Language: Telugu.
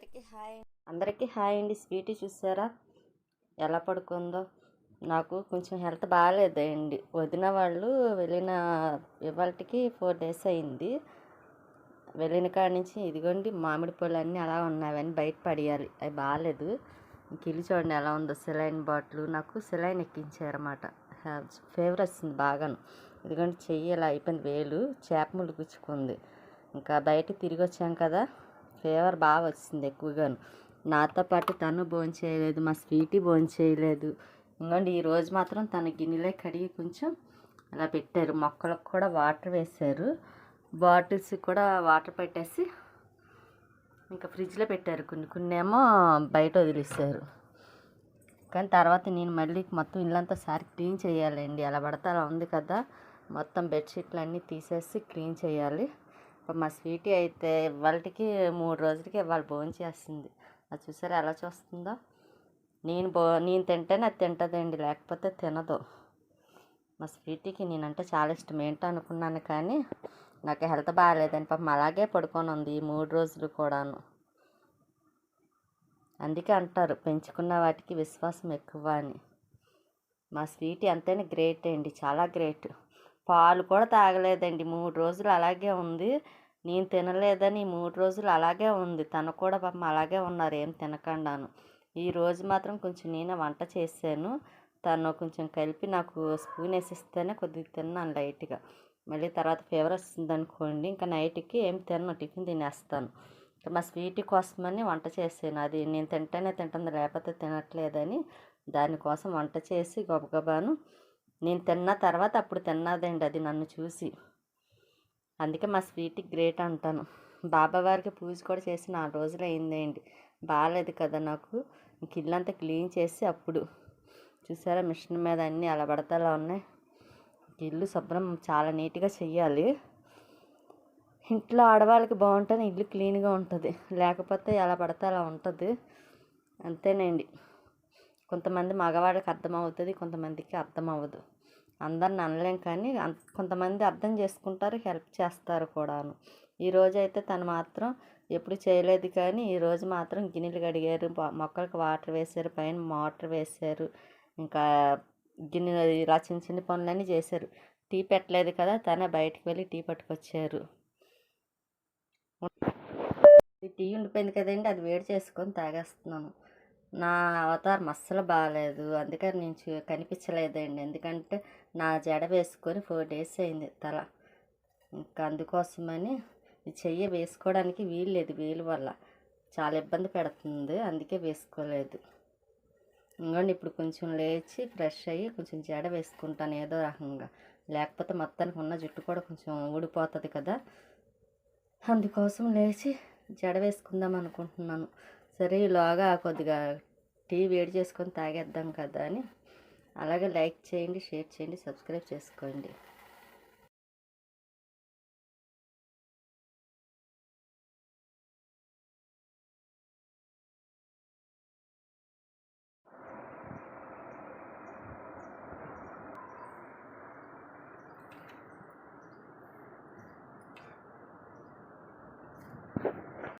అందరికీ హాయ్ అందరికీ హాయ్ అండి. స్వీటీ చూసారా? ఎలా పడుకుందో? నాకు కొంచెం హెల్త్ బాగాలేదండి. వదిన వాళ్ళు వెళ్ళిన ఇవాళకి ఫోర్ డేస్ అయింది. వెళ్ళిన కాడి నుంచి ఇదిగోండి మామిడి పళ్ళు అన్నీ అలా ఉన్నాయని బయట పడేయాలి. అవి బాగాలేదు. ఇంక చూడండి ఎలా ఉందో. Saline bottle. నాకు సెలైన్ ఎక్కించారన్నమాట. ఫేవర్ వస్తుంది బాగాను. ఇదిగోండి చెయ్యి ఇలా అయిపోయింది వేలు. చేప ముళ్ళు గుచ్చుకుంది. ఇంకా బయట తిరిగి వచ్చాం కదా. ఫేవర్ బాగా వచ్చింది ఎక్కువగాను. నాతో పాటు తను భోంచేయలేదు మా స్వీటీ భోంచేయలేదు ఇంకోండి ఈరోజు మాత్రం తన గిన్నెలే కడిగి కొంచెం అలా పెట్టారు. మొక్కలకు కూడా వాటర్ వేశారు. బాటిల్స్ కూడా వాటర్ పెట్టేసి ఇంకా ఫ్రిడ్జ్లో పెట్టారు. కొన్ని కొన్ని ఏమో బయట వదిలేశారు. కానీ తర్వాత నేను మళ్ళీ మొత్తం ఇల్లంతా సారి క్లీన్ చేయాలండి. అలా పడితే అలా ఉంది కదా. మొత్తం బెడ్షీట్లు అన్నీ తీసేసి క్లీన్ చేయాలి. మా స్వీటీ అయితే ఇవాళకి మూడు రోజులకి ఇవాళ భోజనం చేస్తుంది. అది చూసారా ఎలా చూస్తుందో? నేను బో నేను తింటేనే అది తింటుందండి లేకపోతే తినదు. మా స్వీటీకి నేనంటే చాలా ఇష్టం ఏంటో అనుకున్నాను కానీ నాకు హెల్త్ బాగాలేదని పాపం అలాగే పడుకొని ఉంది ఈ మూడు రోజులు కూడాను. అందుకే అంటారు పెంచుకున్న వాటికి విశ్వాసం ఎక్కువ అని. మా స్వీటీ అంతేనే గ్రేట్ అండి చాలా గ్రేట్. పాలు కూడా తాగలేదండి. మూడు రోజులు అలాగే ఉంది. నేను తినలేదని మూడు రోజులు అలాగే ఉంది. తను కూడా పాపం అలాగే ఉన్నారు. ఏం తినకుండాను. ఈ రోజు మాత్రం కొంచెం నేనే వంట చేశాను. తను కొంచెం కలిపి నాకు స్పూన్ వేసిస్తేనే కొద్దిగా తిన్నాను లైట్గా. మళ్ళీ తర్వాత ఫీవర్ వస్తుంది అనుకోండి ఇంకా నైట్కి ఏం తిన్నాను టిఫిన్ తినేస్తాను. ఇంకా మా స్వీట్ కోసమని వంట చేసాను అది నేను తింటేనే తింటుంది లేకపోతే తినట్లేదని దానికోసం వంట చేసి గబగబాను. నేను తిన్న తర్వాత అప్పుడు తిన్నదండి అది నన్ను చూసి. అందుకే మా స్వీట్ గ్రేట్ అంటాను. బాబావారికి పూజ కూడా చేసి నాలుగు రోజులు అయిందండి. బాగాలేదు కదా నాకు. ఇంక ఇల్లంతా క్లీన్ చేసి అప్పుడు. చూసారా మిషన్ మీద అన్నీ అలబడతలా ఉన్నాయి. ఇల్లు శుభ్రం చాలా నీట్గా చెయ్యాలి. ఇంట్లో ఆడవాళ్ళకి బాగుంటేనే ఇల్లు క్లీన్గా ఉంటుంది. లేకపోతే ఎలా పడితే అలా ఉంటుంది. అంతేనండి. కొంతమంది మగవాడికి అర్థమవుతుంది కొంతమందికి అర్థం అవ్వదు అందరిని అనలేం కానీ కొంతమంది అర్థం చేసుకుంటారు హెల్ప్ చేస్తారు కూడాను. ఈరోజు అయితే తను మాత్రం ఎప్పుడు చేయలేదు కానీ ఈరోజు మాత్రం గిన్నెలు కడిగారు మొక్కలకు వాటర్ వేశారు పైన మోటార్ వేశారు ఇంకా గిన్నె ఇలా చిన్న చిన్న పనులన్నీ చేశారు. టీ పెట్టలేదు కదా తనే బయటకు వెళ్ళి టీ పట్టుకొచ్చారు. టీ ఉండిపోయింది కదండి అది వేడి చేసుకొని తాగేస్తున్నాను. నా అవతారం అస్సలు బాగాలేదు అందుకని నేను కనిపించలేదండి. ఎందుకంటే నా జడ వేసుకొని ఫోర్ డేస్ అయింది తల. ఇంకా అందుకోసమని ఈ చెయ్యి వేసుకోవడానికి వీలు లేదు వీలు వల్ల. చాలా ఇబ్బంది పెడుతుంది. అందుకే వేసుకోలేదు. ఇంకోండి ఇప్పుడు కొంచెం లేచి ఫ్రెష్ అయ్యి కొంచెం జడ వేసుకుంటాను ఏదో రకంగా. లేకపోతే మొత్తానికి ఉన్న జుట్టు కూడా కొంచెం ఊడిపోతుంది కదా. అందుకోసం లేచి జడ వేసుకుందాం అనుకుంటున్నాను. సరే ఈలోగా కొద్దిగా టీ వేడి చేసుకొని తాగేద్దాం కదా అని. అలాగే లైక్ చేయండి షేర్ చేయండి సబ్స్క్రైబ్ చేసుకోండి.